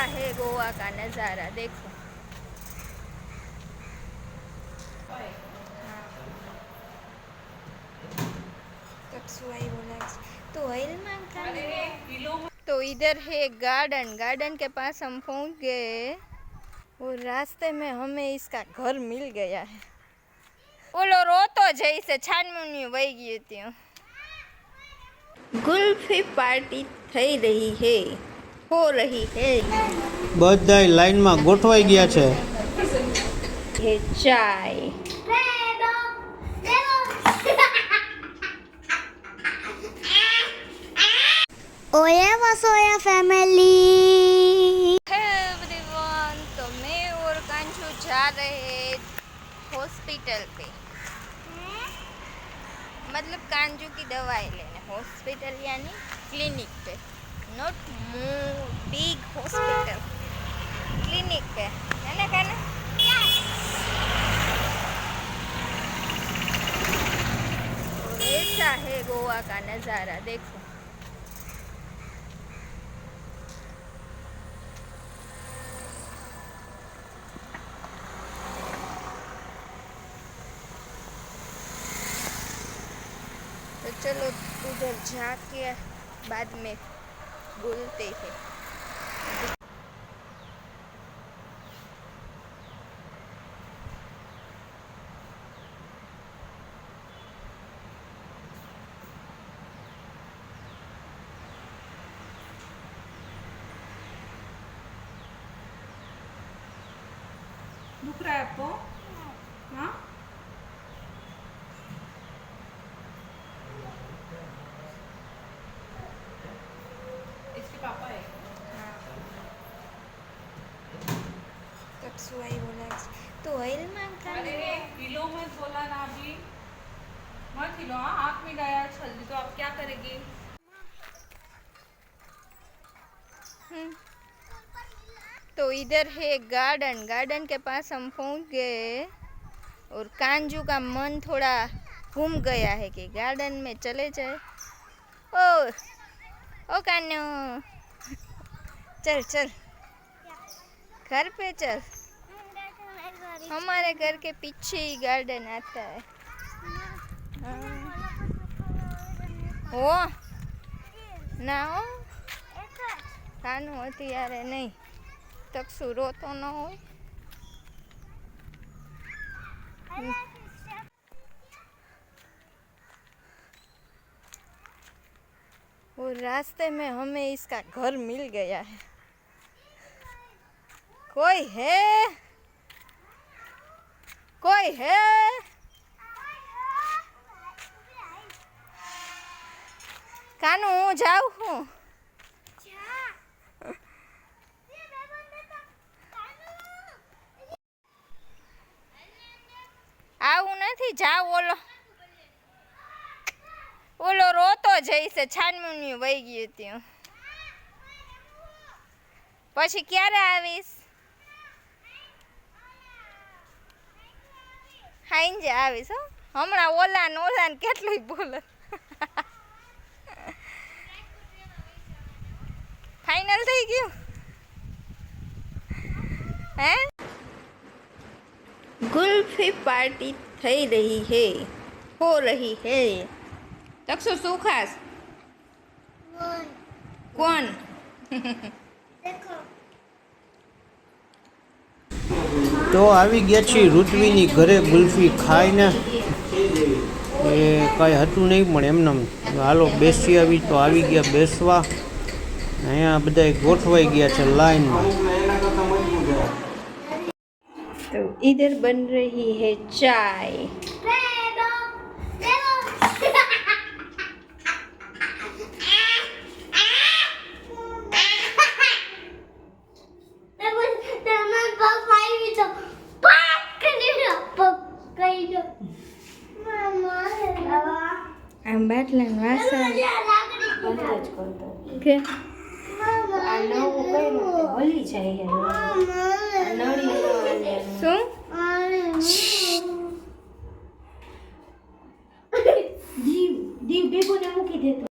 ऐसा है गोवा का नज़ारा देखो तो ऑयल मांगता तो इधर है गार्डन गार्डन के पास हम पहुंच गए और रास्ते में हमें इसका घर मिल गया है ઓલો રોતો જઈશે છાનમુની વહી ગયું ત્યાં ગુલ્ફી પાર્ટી થઈ રહી હે હો રહી હે બધાય લાઈનમાં ગોઠવાઈ ગયા છે હે ચાય ओया वसोया फैमिली एवरीवन तो मैं और कांचू जा रहे हॉस्पिटल पे मतलब कांजू की दवाई लेने हॉस्पिटल यानी क्लिनिक पे नॉट बिग हॉस्पिटल क्लिनिक पे है. ना, कहना? ऐसा है गोवा का नज़ारा, देखो। तो चलो उधर जाके बाद में बोलते हैं दुख रहा है आपको हाँ इसके पापा है तब सुई बोला तो ऑयल माँगता अरे हिलो मत बोला ना अभी। मत हिलो हाँ आँख में गया जल्दी तो आप क्या करेंगे? तो इधर है गार्डन गार्डन के पास हम पहुँच गए और कांजू का मन थोड़ा घूम गया है कि गार्डन में चले जाए। ओ ओ कान्यो चल चल। घर पे चल। हमारे घर के पीछे ही गार्डन आता है हाँ। हो ના હો કાનું અત્યારે નહીં તકસુ રોતો ન હોય और रास्ते में हमें इसका घर मिल गया है कोई है કોઈ હે? કાનું, હું જાઉં હું આવું નથી જાવ ઓલો. ઓલો રોતો જઈશે, છાનમુનિયું વહી ગયું ત્યાં. પછી ક્યારે આવીશ? હાઈંજે આવીશ હો. હમણાં ઓલા ને ઓલા ને કેટલું બોલે. ફાઈનલ થઈ ગયું? હે? ગુલ્ફી પાર્ટી થઈ રહી હે હો રહી હે. તક્ષો શું ખાસ? કોણ તો આવી ગયા છે ઋત્વીની ઘરે ગુલ્ફી ખાઈને. એ કાંઈ હતું નહીં પણ એમને હાલો બેસી આવી તો આવી ગયા બેસવા. અહીંયા બધા ગોઠવાઈ ગયા છે લાઈનમાં. તો ઇધર બન રહી હે ચાય. આમ બાટલા વાસણ કે આ નવું કર્યું હલી જાય